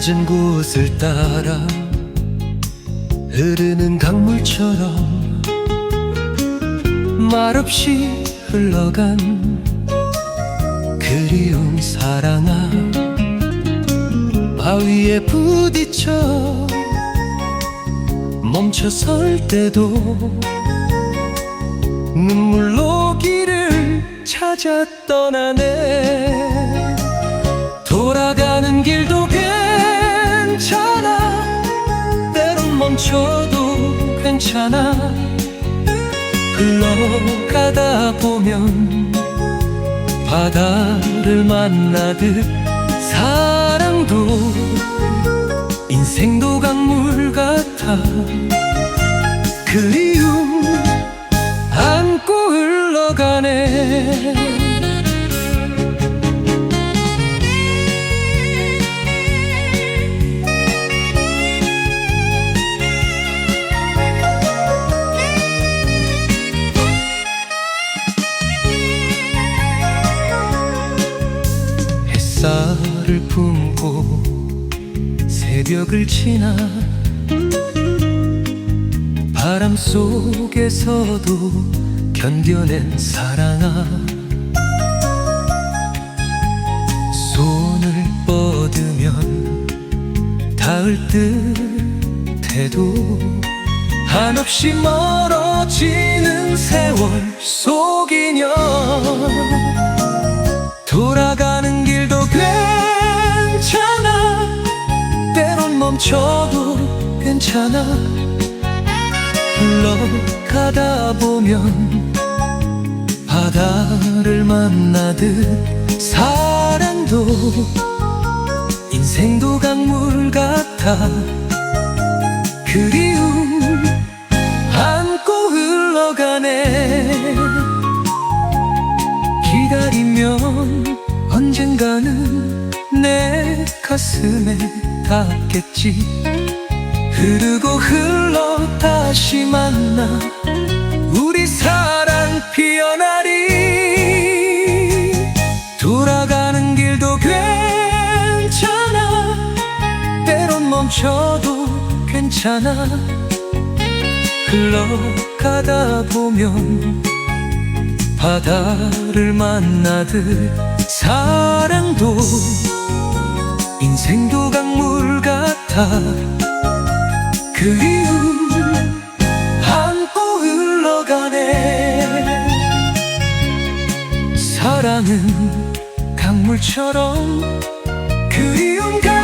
낮은 곳을 따라 흐르는 강물처럼 말없이 흘러간 그리운 사랑아 바위에 부딪혀 멈춰설 때도 눈물로 길을 찾아 떠나네 멈춰도 괜찮아. 흘러가다 보면 바다를 만나듯 사랑도 인생도 강물 같아. 그리움 안고 흘러가네 햇살을 품고 새벽을 지나 바람 속에서도 견뎌낸 사랑아. 손을 뻗으면 닿을 듯해도 한없이 멀어지는 세월 속 인연 괜찮아? 흘러가다 보면 바다를 만나듯 사랑도 인생도 강물 같아. 그리움 안고 흘러가네. 기다리면 언젠가는 내 가슴에 닿겠지 흐르고 흘러 다시 만나 우리 사랑 피어나리. 돌아가는 길도 괜찮아. 때론 멈춰도 괜찮아. 흘러가다 보면 바다를 만나듯 사랑도 인생도 강물 같아 그리움 안고 흘러가네. 사랑은 강물처럼 그리움 가슴